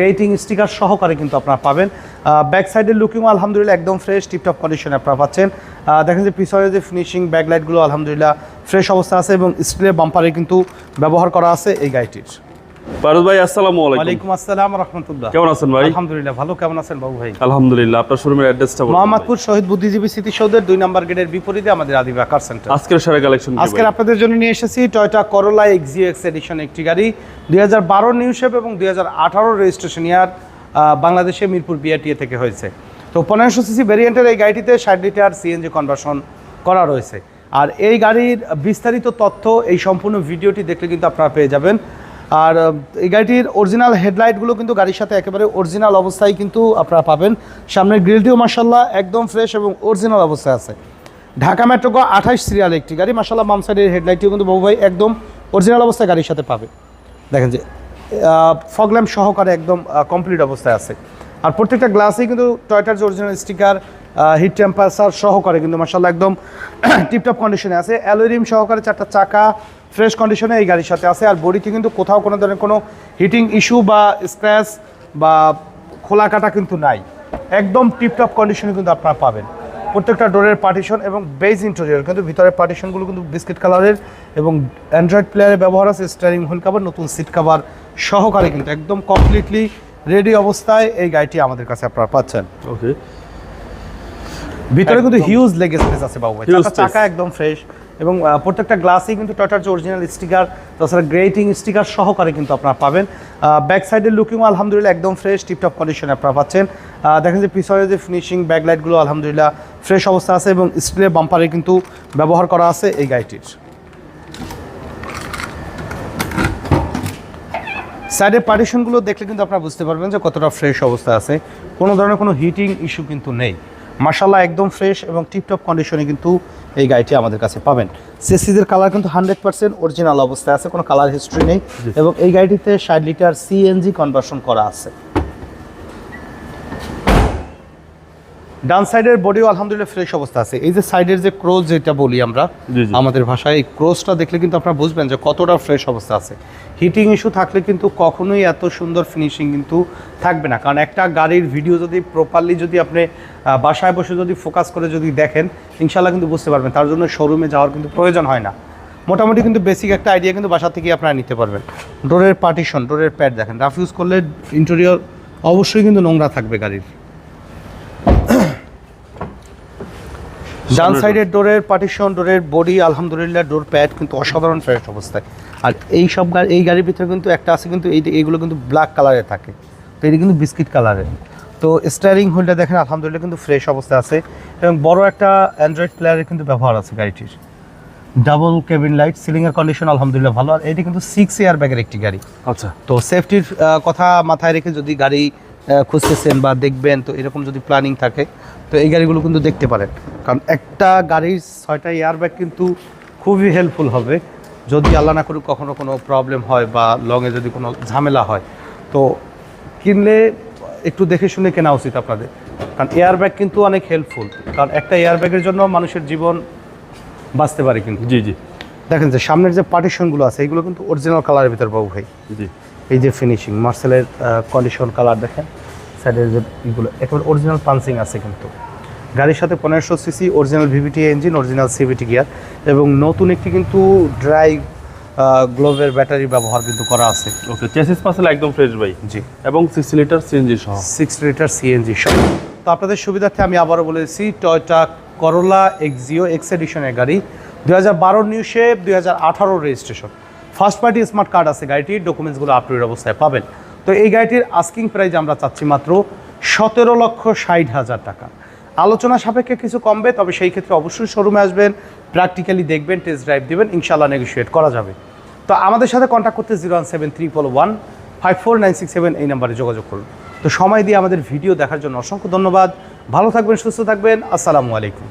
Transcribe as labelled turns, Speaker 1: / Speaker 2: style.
Speaker 1: Rating sticker সহকারে কিন্তু আপনারা পাবেন। ব্যাক সাইডের লুকিং আলহামদুলিল্লাহ একদম ফ্রেশ টিপটপ কন্ডিশনে আপনারা পাচ্ছেন। দেখেন যে পিছনে যে ফিনিশিং ব্যাকলাইটগুলো আলহামদুলিল্লাহ ফ্রেশ অবস্থা আছে এবং স্টিলের বাম্পারে কিন্তু ব্যবহার করা আছে এই গাড়িটির।
Speaker 2: ফারুজ ভাই আসসালামু আলাইকুম।
Speaker 1: ওয়ালাইকুম আসসালাম রহমতুল্লাহ।
Speaker 2: কেমন আছেন ভাই?
Speaker 1: আলহামদুলিল্লাহ ভালো। কেমন আছেন বাবু ভাই?
Speaker 2: আলহামদুলিল্লাহ আপনার শোরুমের অ্যাড্রেসটা বলুন
Speaker 1: মোহাম্মদপুর শহীদ বুদ্ধিজীবী স্মৃতিসৌধের দুই নম্বর গেটের বিপরীতে আমাদের আদিবা কার সেন্টার
Speaker 2: আজকের সেরা কালেকশন
Speaker 1: আজকের আপনাদের জন্য নিয়ে এসেছি Toyota Corolla Axio X edition একটি গাড়ি। দুই হাজার বারো নিউ শেপ এবং দুই হাজার আঠারো রেজিস্ট্রেশন ইয়ার বাংলাদেশে মিরপুর বিআরটিএ থেকে হয়েছে। তো পনেরোশো সিসি ভেরিয়েন্টের এই গাড়িটিতে ষাট লিটার সিএনজি কনভার্সন করা রয়েছে। আর এই গাড়ির বিস্তারিত তথ্য এই সম্পূর্ণ ভিডিওটি দেখলে কিন্তু আপনারা পেয়ে যাবেন। আর এই গাড়িটির অরিজিনাল হেডলাইটগুলো কিন্তু গাড়ির সাথে একেবারে অরিজিনাল অবস্থায় কিন্তু আপনারা পাবেন। সামনের গ্রিলটিও মার্শাল্লাহ একদম ফ্রেশ এবং অরিজিনাল অবস্থায় আছে। ঢাকা মেট্রো গ আঠাশ সিরিয়াল একটি গাড়ি মাসাল্লাহ বাম সাইডের হেডলাইটটিও কিন্তু বাবু ভাই একদম অরিজিনাল অবস্থায় গাড়ির সাথে পাবে। দেখেন যে ফগ ল্যাম্প সহকারে একদম কমপ্লিট অবস্থায় আছে। আর প্রত্যেকটা গ্লাসেই কিন্তু টয়টার যে অরিজিনাল স্টিকার হিট টেম্পারেচার সহকারে, কিন্তু মাসাল্লাহ একদম টিপটপ কন্ডিশনে আছে। অ্যালোরিম সহকারে চারটা চাকা ফ্রেশ কন্ডিশনে এই গাড়ির সাথে আছে। আর বডিতে কিন্তু কোথাও কোনো ধরনের কোনো হিটিং ইস্যু বা স্ক্র্যাচ বা খোলা কাটা কিন্তু নাই। একদম টিপটপ কন্ডিশনে কিন্তু আপনারা পাবেন। প্রত্যেকটা ডোরের পার্টিশন এবং বেজ ইন্টেরিয়র কিন্তু ভিতরের পার্টিশনগুলো কিন্তু বিস্কিট কালারের এবং অ্যান্ড্রয়েড প্লেয়ারের ব্যবহার আছে স্টারিং হুইল কাভার নতুন সিট কাভার সহকারে কিন্তু, একদম কমপ্লিটলি রেডি অবস্থায় এই গাড়িটি আমাদের কাছে আপনারা পাচ্ছেন।
Speaker 2: ওকে
Speaker 1: ভিতরে কিন্তু হিউজ লেগ স্পেস আছে বাবু ভাই। চাকা- একদম ফ্রেশ এবং প্রত্যেকটা গ্লাসেই কিন্তু টয়টার যে অরিজিনাল স্টিকার তাছাড়া গ্রেটিং স্টিকার সহকারে কিন্তু আপনারা পাবেন। ব্যাক সাইডের লুকিং আলহামদুলিল্লাহ একদম ফ্রেশ টিপটপ কন্ডিশনে আপনারা পাচ্ছেন। দেখেন যে পিছনে যে ফিনিশিং ব্যাকলাইটগুলো আলহামদুলিল্লাহ ফ্রেশ অবস্থা আছে এবং স্টিলের বাম্পারে কিন্তু ব্যবহার করা আছে এই গাড়িটির। সাইডের পার্টিশনগুলো দেখলে কিন্তু আপনারা বুঝতে পারবেন যে কতটা ফ্রেশ অবস্থা আছে। কোনো ধরনের কোনো হিটিং ইস্যু কিন্তু নেই। মার্শাল্লাহ একদম ফ্রেশ এবং টিপটপ কন্ডিশনে কিন্তু এই গাড়িটি আমাদের কাছে পাবেন। সিসিদের কালার কিন্তু হান্ড্রেড পার্সেন্ট অরিজিনাল অবস্থায় আছে কোনো কালার হিস্ট্রি নেই এবং এই গাড়িটিতে ষাট লিটার সিএনজি কনভার্সন করা আছে। ডান সাইডের বডিও আলহামদুলিল্লাহ ফ্রেশ অবস্থা আছে। এই যে সাইডের যে ক্রোজ যেটা বলি আমরা। আমাদের ভাষায় এই ক্রোজটা দেখলে কিন্তু আপনারা বুঝবেন যে কতটা ফ্রেশ অবস্থা আছে। হিটিং ইস্যু থাকলে কিন্তু কখনোই এত সুন্দর ফিনিশিং কিন্তু থাকবে না। কারণ একটা গাড়ির ভিডিও যদি প্রপারলি যদি আপনি বাসায় বসে যদি ফোকাস করে যদি দেখেন ইনশাল্লাহ কিন্তু বুঝতে পারবেন। তার জন্য শোরুমে যাওয়ার কিন্তু প্রয়োজন হয় না। মোটামুটি কিন্তু বেসিক একটা আইডিয়া কিন্তু বাসা থেকেই আপনারা নিতে পারবেন। ডোরের পার্টিশন ডোরের প্যাড দেখেন। রাফ ইউজ করলে ইন্টেরিয়র অবশ্যই কিন্তু নোংরা থাকবে গাড়ির। ডান সাইডের ডোরের পার্টিশন ডোরের বডি আলহামদুলিল্লাহ ডোর প্যাড কিন্তু অসাধারণ ফ্রেশ অবস্থায়। আর এই সব গাড়ি এই গাড়ির ভিতরে কিন্তু একটা আছে কিন্তু এই এইগুলো কিন্তু ব্ল্যাক কালারে থাকে। তো এটি কিন্তু বিস্কিট কালারের তো স্টারিং হুইলটা দেখেন আলহামদুলিল্লাহ কিন্তু ফ্রেশ অবস্থায় আছে। এবং বড় একটা অ্যান্ড্রয়েড প্লেয়ারের কিন্তু ব্যবহার আছে গাড়িটির। ডাবল কেবিন লাইট সিলিংয়ের কন্ডিশন আলহামদুলিল্লাহ ভালো। আর এটি কিন্তু সিক্স এয়ার ব্যাগের একটি গাড়ি।
Speaker 2: আচ্ছা।
Speaker 1: তো সেফটির কথা মাথায় রেখে যদি গাড়ি খুঁজতেছেন বা দেখবেন তো এরকম যদি প্ল্যানিং থাকে তো এই গাড়িগুলো কিন্তু দেখতে পারেন। কারণ একটা গাড়ির ছয়টা এয়ারব্যাগ কিন্তু খুবই হেল্পফুল হবে। যদি আল্লাহ না করুক কখনও কোনো প্রবলেম হয় বা লংয়ে যদি কোনো ঝামেলা হয় তো কিনলে একটু দেখে শুনে কেনা উচিত আপনাদের। কারণ এয়ারব্যাগ কিন্তু অনেক হেল্পফুল কারণ একটা এয়ারব্যাগের জন্য মানুষের জীবন বাঁচতে পারে কিন্তু।
Speaker 2: জি জি।
Speaker 1: দেখেন যে সামনের যে পার্টিশনগুলো আছে এইগুলো কিন্তু অরিজিনাল কালারের ভিতর বাবু ভাই।
Speaker 2: জি।
Speaker 1: এই যে ফিনিশিং মার্সেলের কন্ডিশন কালার দেখেন। সাইডের যে ইগুলো একেবারে অরিজিনাল পাঞ্চিং আছে কিন্তু। গাড়ির সাথে পনেরোশো CC original VVT engine original CVT gear এবং নতুন একটি কিন্তু ড্রাই গ্লোভের ব্যাটারি ব্যবহার কিন্তু করা আছে।
Speaker 2: ওকে চেসিস পাসেল একদম ফ্রেশ ভাই।
Speaker 1: জি।
Speaker 2: এবং সিক্স লিটার সিএনজি সহ।
Speaker 1: সিক্স লিটার সিএনজি সহ। তো আপনাদের সুবিধার্থে আমি আবারও বলেছি টয়টা করোলা এক্সিও এক্স এডিশনের গাড়ি। দু হাজার বারো নিউ শেপ দুই হাজার আঠারো registration first party smart card আছে গাড়িটির ডকুমেন্টসগুলো আপডেট অবস্থায় পাবেন। তো এই গাড়িটির আস্কিং প্রাইস আমরা চাচ্ছি মাত্র সতেরো লক্ষ ষাট হাজার টাকা। আলোচনা সাপেক্ষে কিছু কমবে, তবে সেই ক্ষেত্রে অবশ্যই শোরুমে আসবেন প্র্যাকটিক্যালি দেখবেন টেস্ট ড্রাইভ দেবেন ইনশাল্লাহ নেগোশিয়েট করা যাবে। তো আমাদের সাথে কন্ট্যাক্ট করতে zero one seven three four one five four nine six seven এই নাম্বারে যোগাযোগ করুন। তো সময় দিয়ে আমাদের ভিডিও দেখার জন্য অসংখ্য ধন্যবাদ। ভালো থাকবেন, সুস্থ থাকবেন। আসসালামু আলাইকুম।